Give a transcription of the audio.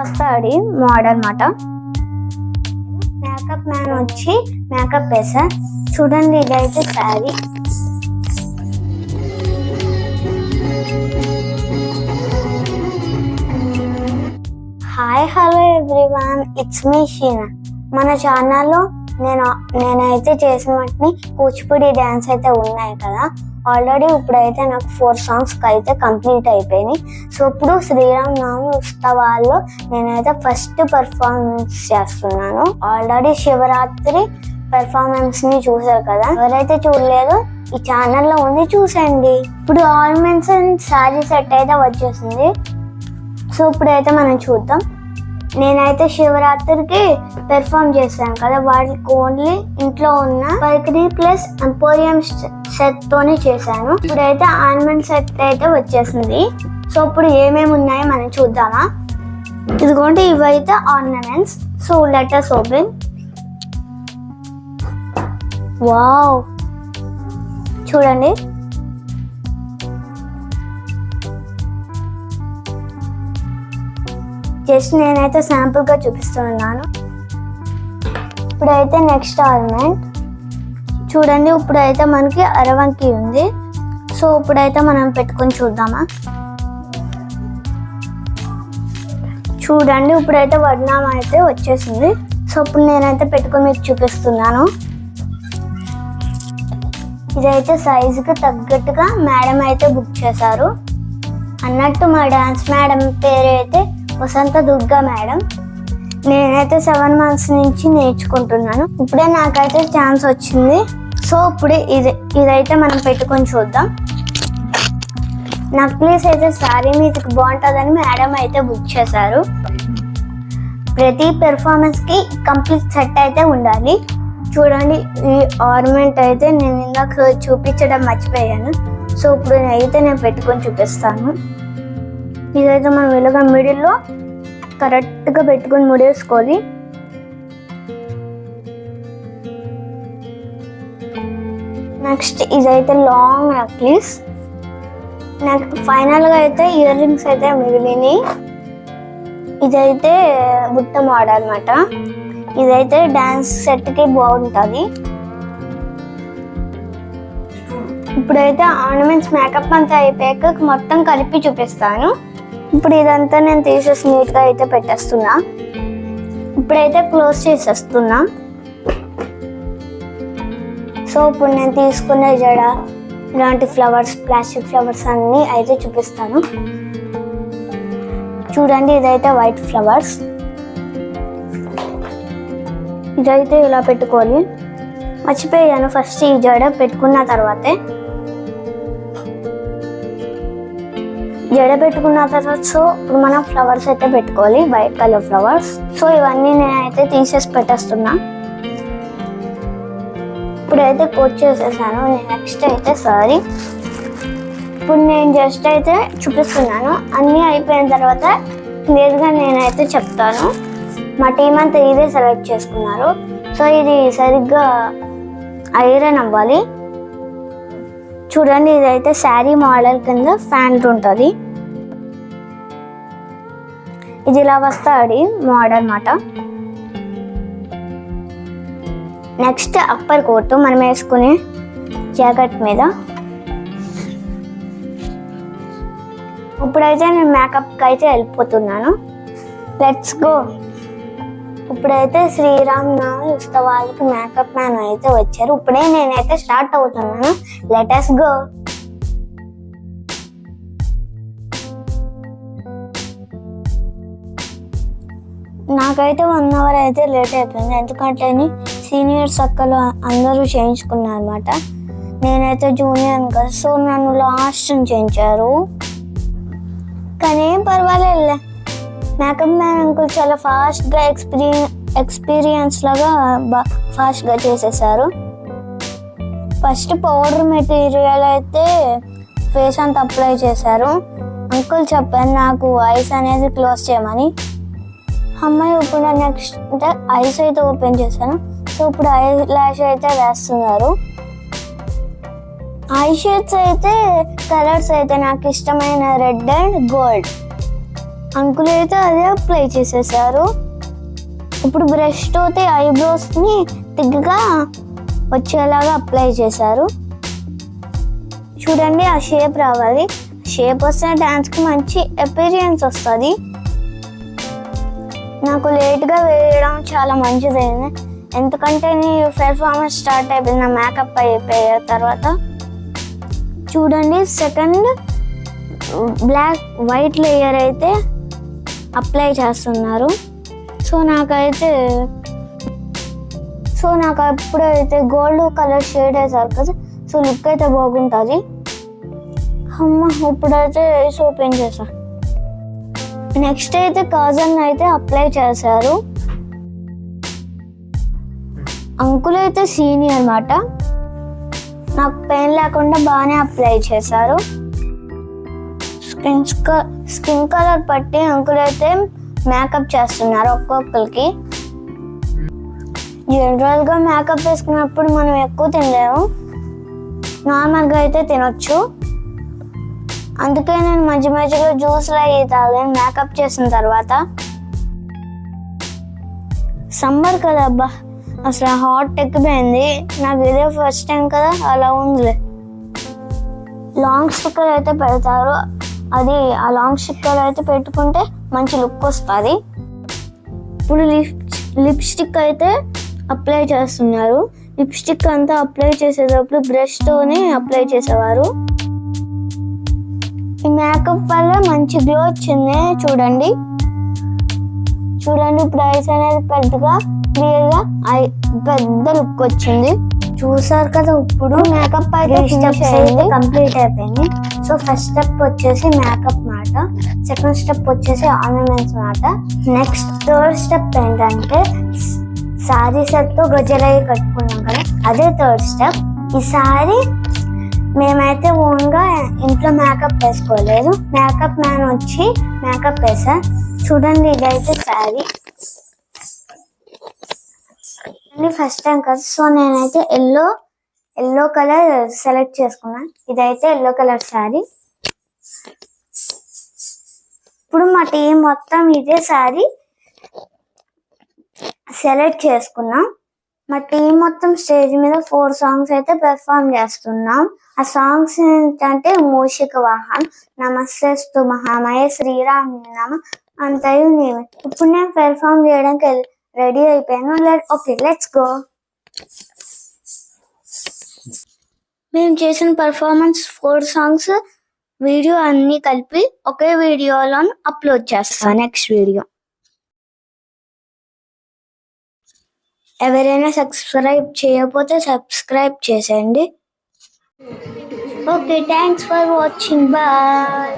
వస్తాడు మోడల్ అన్నమాట. Makeup man వచ్చి మేకప్ వేసా చూడండి ఇదైతే sari hi hello everyone it's me Sheena మన ఛానల్లో నేను నేనైతే చేసిన వాటిని కూచిపూడి డ్యాన్స్ అయితే ఉన్నాయి కదా. ఆల్రెడీ ఇప్పుడైతే నాకు ఫోర్ సాంగ్స్ అయితే కంప్లీట్ అయిపోయినాయి. సో ఇప్పుడు శ్రీరామ్ నవమి ఉత్సవాల్లో నేనైతే ఫస్ట్ పెర్ఫార్మెన్స్ చేస్తున్నాను. ఆల్రెడీ శివరాత్రి పెర్ఫార్మెన్స్ని చూసారు కదా. ఎవరైతే చూడలేదో ఈ ఛానల్లో ఉంది చూసండి ఇప్పుడు ఆర్నమెంట్స్ అండ్ శారీ సెట్ అయితే వచ్చేసింది. సో ఇప్పుడైతే మనం చూద్దాం. నేనైతే శివరాత్రికి పెర్ఫామ్ చేశాను కదా. వాటికి ఓన్లీ ఇంట్లో ఉన్న పైకరీ ప్లస్ ఎంపోరియం సెట్ తోనే చేశాను. ఇప్పుడైతే ఆర్నమెంట్ సెట్ అయితే వచ్చేసింది. సో ఇప్పుడు ఏమేమి ఉన్నాయో మనం చూద్దామా? ఇదిగోండి ఇవైతే ornaments so letters open wow చూడండి. జస్ట్ నేనైతే శాంపుల్గా చూపిస్తున్నాను. ఇప్పుడైతే నెక్స్ట్ ఆల్మెంట్ చూడండి ఇప్పుడైతే మనకి అరవంకి ఉంది. సో ఇప్పుడైతే మనం పెట్టుకొని చూద్దామా? చూడండి ఇప్పుడైతే వడ్నామ అయితే వచ్చేసింది. సో ఇప్పుడు నేనైతే పెట్టుకొని మీకు చూపిస్తున్నాను. ఇదైతే సైజుకి తగ్గట్టుగా మేడం అయితే బుక్ చేశారు. అన్నట్టు మా డాన్స్ మేడం పేరు అయితే వసంత దుర్గా మేడం. నేనైతే సెవెన్ మంత్స్ నుంచి నేర్చుకుంటున్నాను. ఇప్పుడే నాకైతే ఛాన్స్ వచ్చింది. సో ఇప్పుడే ఇది ఇదైతే మనం పెట్టుకొని చూద్దాం. నక్లీస్ అయితే సారీ మీకు బాగుంటుందని మేడం అయితే బుక్ చేశారు. ప్రతి పెర్ఫార్మెన్స్కి కంప్లీట్ సెట్ అయితే ఉండాలి. చూడండి ఈ ఆర్నమెంట్ అయితే నేను ఇందాక చూపించడం మర్చిపోయాను. సో ఇప్పుడు అయితే నేను పెట్టుకొని చూపిస్తాను. ఇదైతే మనం ఇలాగ మిడిల్లో కరెక్ట్గా పెట్టుకొని ముడేసుకోవాలి. నెక్స్ట్ ఇదైతే లాంగ్ నెక్లెస్ నెక్స్ట్ ఫైనల్గా అయితే ఇయర్ రింగ్స్ అయితే మిగిలినాయి ఇదైతే బుట్ట మోడల్ అనమాట ఇదైతే డ్యాన్స్ సెట్కి బాగుంటుంది. ఇప్పుడైతే ఆర్నమెంట్స్ మేకప్ అంతా అయిపోయాక మొత్తం కలిపి చూపిస్తాను. ఇప్పుడు ఇదంతా నేను తీసేసి నీట్గా అయితే పెట్టేస్తున్నా. ఇప్పుడైతే క్లోజ్ చేసేస్తున్నా. సో ఇప్పుడు నేను తీసుకున్న జడ ఇలాంటి ఫ్లవర్స్ ప్లాస్టిక్ ఫ్లవర్స్ అన్నీ అయితే చూపిస్తాను. చూడండి ఇదైతే వైట్ ఫ్లవర్స్. ఇదైతే ఇలా పెట్టుకోవాలి మర్చిపోయాను ఫస్ట్ ఈ జడ పెట్టుకున్న తర్వాతే. జడ పెట్టుకున్న తర్వాత సో ఇప్పుడు మనం ఫ్లవర్స్ అయితే పెట్టుకోవాలి వైట్ కలర్ ఫ్లవర్స్. సో ఇవన్నీ నేనైతే తీసేసి పెట్టేస్తున్నా. ఇప్పుడైతే కోట్ చేసేసాను నెక్స్ట్ అయితే సారీ. ఇప్పుడు నేను జస్ట్ అయితే చూపిస్తున్నాను. అన్నీ అయిపోయిన తర్వాత క్లియర్గా నేనైతే చెప్తాను. మా టీం అంతా ఇదే సెలెక్ట్ చేసుకున్నారు. సో ఇది సరిగ్గా ఐరన్ అవ్వాలి. చూడండి ఇదైతే శారీ మోడల్ కింద ఫ్యాంట్ ఉంటుంది. ఇది ఇలా వస్తాడు మోడల్ అనమాట నెక్స్ట్ అప్పర్ కోట్ మనం వేసుకునే జాకెట్ మీద. ఇప్పుడైతే నేను మేకప్కి అయితే వెళ్ళిపోతున్నాను. లెట్స్ గో ఇప్పుడైతే శ్రీరామ్ నవమి ఉత్సవాలకి మేకప్ మ్యాన్ అయితే వచ్చారు. ఇప్పుడే నేనైతే స్టార్ట్ అవుతున్నాను. లెటస్ గో నాకైతే వన్ అవర్ అయితే లేట్ అయిపోయింది. ఎందుకంటే సీనియర్స్ అక్కలు అందరూ చేయించుకున్నారు అనమాట నేనైతే జూనియర్ కదా సో నన్ను లాస్ట్ చేయించారు. కానీ ఏం పర్వాలేదులే. మేకప్ మ్యాన్ అంకుల్ చాలా ఫాస్ట్గా ఎక్స్పీరియన్ ఎక్స్పీరియన్స్ లాగా బా ఫాస్ట్గా చేసేసారు. ఫస్ట్ పౌడర్ మెటీరియల్ అయితే ఫేస్ అంతా అప్లై చేశారు. అంకుల్ చెప్పాను నాకు ఐస్ అనేది క్లోజ్ చేయమని. అమ్మాయి ఇప్పుడు నెక్స్ట్ అంటే ఐస్ అయితే ఓపెన్ చేశాను. సో ఇప్పుడు ఐ ల్యాష్ అయితే వేస్తున్నారు. ఐ షేడ్స్ అయితే కలర్స్ అయితే నాకు ఇష్టమైన రెడ్ అండ్ గోల్డ్ అంకుల్ అయితే అదే అప్లై చేసేసారు. ఇప్పుడు బ్రష్ అయితే ఐబ్రోస్ని వచ్చేలాగా అప్లై చేశారు. చూడండి ఆ షేప్ రావాలి. షేప్ వస్తే డ్యాన్స్కి మంచి అపీరియన్స్ వస్తుంది. నాకు లేట్గా వేయడం చాలా మంచిదైంది ఎందుకంటే నీ పెర్ఫార్మెన్స్ స్టార్ట్ అయిపోయింది నా మేకప్ అయిపోయిన తర్వాత. చూడండి సెకండ్ బ్లాక్ వైట్ లేయర్ అయితే అప్లై చేస్తున్నారు. సో నాకైతే సో నాకు అప్పుడైతే గోల్డ్ కలర్ షేడ్ వేసారు కదా సో లుక్ అయితే బాగుంటుంది. అమ్మ ఇప్పుడైతే ఐస్ ఓపెన్ చేసా నెక్స్ట్ అయితే కాజన్ అయితే అప్లై చేశారు. అంకుల్ అయితే సీనియర్ అనమాట నాకు పెయిన్ లేకుండా బాగానే అప్లై చేశారు. స్కిన్ స్కిన్ కలర్ పట్టి అంకులైతే మేకప్ చేస్తున్నారు ఒక్కొక్కరికి. జనరల్గా మేకప్ వేసుకున్నప్పుడు మనం ఎక్కువ తినలేము. నార్మల్గా అయితే తినొచ్చు. అందుకే నేను మధ్య మధ్యలో జ్యూస్లు అయ్యి తాగాను మేకప్ చేసిన తర్వాత సమ్మర్ కదా అబ్బా అసలు హాట్ ఎక్కిపోయింది నాకు ఇదే ఫస్ట్ టైం కదా అలా ఉందిలే. లాంగ్ స్టిక్కర్ అయితే పెడతారు. అది ఆ లాంగ్ స్టిక్కర్ అయితే పెట్టుకుంటే మంచి లుక్ వస్తుంది. ఇప్పుడు లిప్ లిప్స్టిక్ అయితే అప్లై చేస్తున్నారు. లిప్స్టిక్ అంతా అప్లై చేసేటప్పుడు బ్రష్ తోనే అప్లై చేసేవారు. ఈ మేకప్ వల్ల మంచి గ్లో వచ్చింది చూడండి. చూడండి ఇప్పుడు ఐస్ అనేది పెద్దగా క్లియర్గా ఐ పెద్ద లుక్ వచ్చింది. చూసారు కదా ఇప్పుడు మేకప్ అయితే కంప్లీట్ అయిపోయింది. సో ఫస్ట్ స్టెప్ వచ్చేసి మేకప్ మాట. సెకండ్ స్టెప్ వచ్చేసి ఆర్నమెంట్స్ మాట. నెక్స్ట్ థర్డ్ స్టెప్ ఏంటంటే సారీ సెట్తో గజరాయి కట్టుకున్నాం కదా. అదే థర్డ్ స్టెప్ ఈ సారీ మేమైతే ఓన్గా ఇంట్లో మేకప్ వేసుకోలేదు. మేకప్ మ్యాన్ వచ్చి మేకప్ వేసా చూడండి ఇదైతే శారీ ఫస్ట్ టైం కదా. సో నేనైతే ఎల్లో ఎల్లో కలర్ సెలెక్ట్ చేసుకున్నా. ఇదైతే ఎల్లో కలర్ శారీ. ఇప్పుడు మా టీం మొత్తం ఇదే శారీ సెలెక్ట్ చేసుకున్నాం. మా టీం మొత్తం స్టేజ్ మీద ఫోర్ సాంగ్స్ అయితే పెర్ఫామ్ చేస్తున్నాం. ఆ సాంగ్స్ ఏంటంటే మూషిక వాహన్ నమస్తేస్తు మహామయ శ్రీరామ్ నామ అంతయు ఇప్పుడు నేను పెర్ఫామ్ చేయడానికి రెడీ అయిపోయాను. Let okay let's go. మేము చేసిన పర్ఫార్మెన్స్ ఫోర్ సాంగ్స్ వీడియో అన్ని కలిపి ఒకే వీడియోలో అప్లోడ్ చేస్తాను నెక్స్ట్ వీడియో ఎవరైనా సబ్స్క్రైబ్ చేయకపోతే సబ్స్క్రైబ్ చేసేయండి. Okay thanks for watching bye